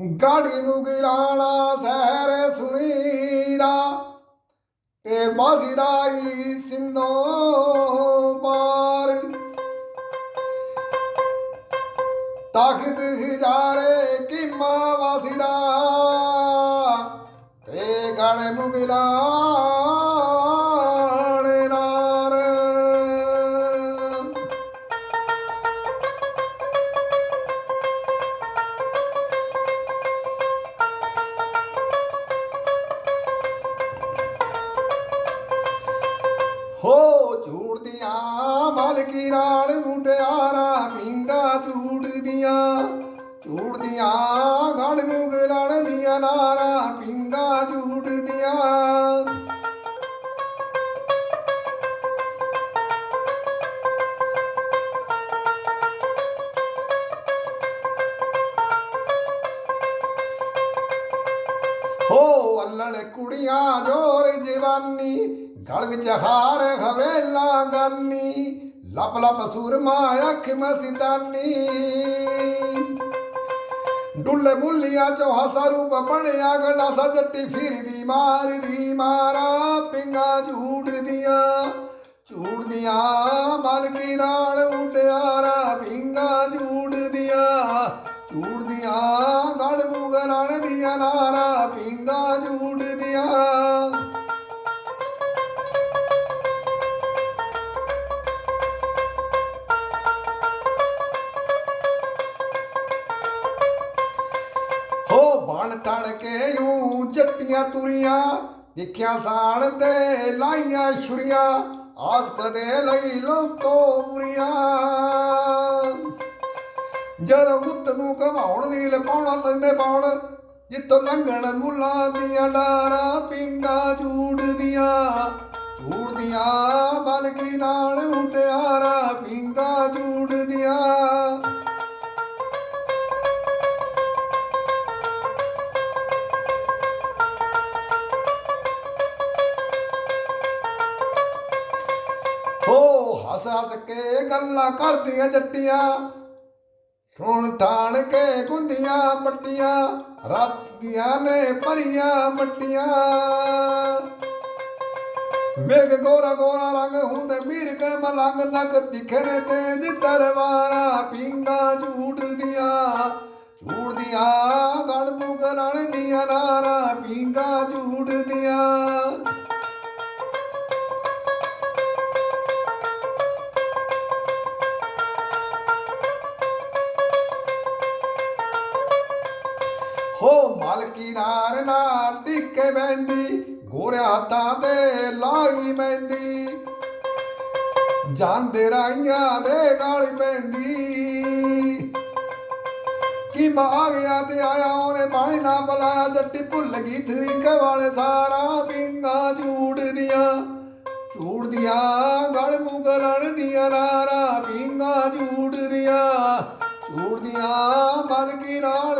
ਗਾੜੀ ਮੁਗਲਾਣਾ ਸਹਿਰ ਸੁਣੀਦਾ, ਤੇ ਬਾਜ਼ੀਦਾਈ ਸਿੰਨੋ ਪਾਰ। ਤਖਤ ਹਜ਼ਾਰੇ ਕੀਮਾ ਵਾਸਿਦਾ, ਤੇ ਗਾਣੇ ਮੁਗਲਾ ਮਲਕੀ ਨਾਲ ਮੁੰਡਿਆਰਾ ਪਿੰਗਾ ਝੂੜਦੀਆਂ ਝੂੜਦੀਆਂ ਗੜ ਮੁਗਲਣ ਦੀਆਂ, ਨਾਰਾ ਪਿੰਗਾ ਝੂੜਦੀਆਂ ਹੋ ਅੱਲਣ ਕੁੜੀਆਂ ਜੋਰ ਜਵਾਨੀ, ਗਲ ਵਿੱਚ ਹਾਰ ਹਵੇਲਾ ਗਾਨੀ। ਲੱਪ ਲੱਪ ਸੂਰਮਾ ਅੱਖ ਮਸਤਾਨੀ ਡੁੱਲੇ ਬੁੱਲੀਆਂ ਚੋਂ ਹਸਾ ਰੂਪ ਬਣਿਆ, ਗੰਡਾ ਜੱਟੀ ਫਿਰਦੀ, ਮਾਰਦੀ, ਮਾਰਾ ਪਿੰਗਾ ਝੂੜਦੀਆਂ ਝੂੜਦੀਆਂ ਮਲਕੀ ਨਾਲ ਮੁੰਡਿਆਰਾ ਪਿੰਗਾ ਝੂੜਦੀਆਂ ਝੂੜਦੀਆਂ ਹੋ ਟਣ ਕੇ ਊ ਜੱਟੀਆਂ ਤੁਰੀਆਂ ਦੇਖਿਆ ਸਾਣ ਤੇ ਲਾਈਆਂ ਛੁਰੀਆਂ, ਆਸ ਕਦੇ ਲਈ ਲੋਕੋ ਬੁਰੀਆਂ ਜਦੋਂ ਗੁੱਤ ਨੂੰ ਕਮਾਉਣ ਦੀ ਲਪਾਉਣਾ ਤੰਨੇ ਪਾਉਣ ਜਿੱਤੋਂ ਲੰਘਣ ਮੁੱਲਾਂ ਦੀਆਂ ਡਾਰਾਂ ਪਿੰਗਾ ਝੂੜਦੀਆਂ ਝੂੜਦੀਆਂ ਬਲਕੀ ਨਾਲ ਮੁਟਿਆਰਾ ਪਿੰਗਾ ਝੂੜਦੀਆਂ ਹੱਸ ਹੱਸ ਕੇ ਗੱਲਾਂ ਕਰਦੀਆਂ ਜੱਟੀਆਂ। ਸੁਣ ਠਾਣ ਕੇ ਗੁੰਦੀਆਂ ਪੱਟੀਆਂ ਰਾਤੀਆਂ ਨੇ ਭਰੀਆਂ ਮੱਟੀਆਂ। ਮੇਘ ਗੋਰਾ ਗੋਰਾ ਰੰਗ ਹੁੰਦੇ ਮੀਰ ਕੇ ਮਲੰਗ ਨਗ ਦਿਖਰੇ ਤੇਜ ਤਲਵਾਰਾਂ ਪਿੰਗਾ ਝੂੜਦੀਆਂ ਝੂੜਦੀਆਂ ਗੜ ਮੁਗਲਣ ਦੀਆਂ ਨਾਰਾਂ ਪਿੰਗਾ ਝੂੜਦੀਆਂ ਹੋ ਮਲਕੀ ਨਾਰ ਨਾ ਟਿੱਕੇ ਬੈੰਦੀ ਗੋਰਿਆ ਹੱਥਾਂ ਤੇ ਲਾਈ ਮਹਿੰਦੀ ਜਾਂਦੇ ਰਾਈਆਂ ਦੇ ਗਾਲੀ ਪੈਂਦੀ। ਕੀ ਆ ਗਿਆ ਤੇ ਆਇਆ, ਉਹਨੇ ਪਾਣੀ ਨਾ ਬੁਲਾਇਆ ਜੱਟੀ ਭੁੱਲ ਗਈ ਤਰੀਕੇ ਵਾਲੇ ਸਾਰਾ ਪਿੰਗਾ ਝੂੜਦੀਆਂ ਝੂੜਦੀਆਂ ਗਲ ਮੁਗਲਣ ਦੀਆਂ ਨਾਰਾ ਪਿੰਗਾ ਝੂੜਦੀਆਂ ਝੂੜਦੀਆਂ ਮਲਕੀ ਨਾਲ ਮੁੰਡਿਆਰਾ ਪਿੰਗਾ ਝੂੜਦੀਆਂ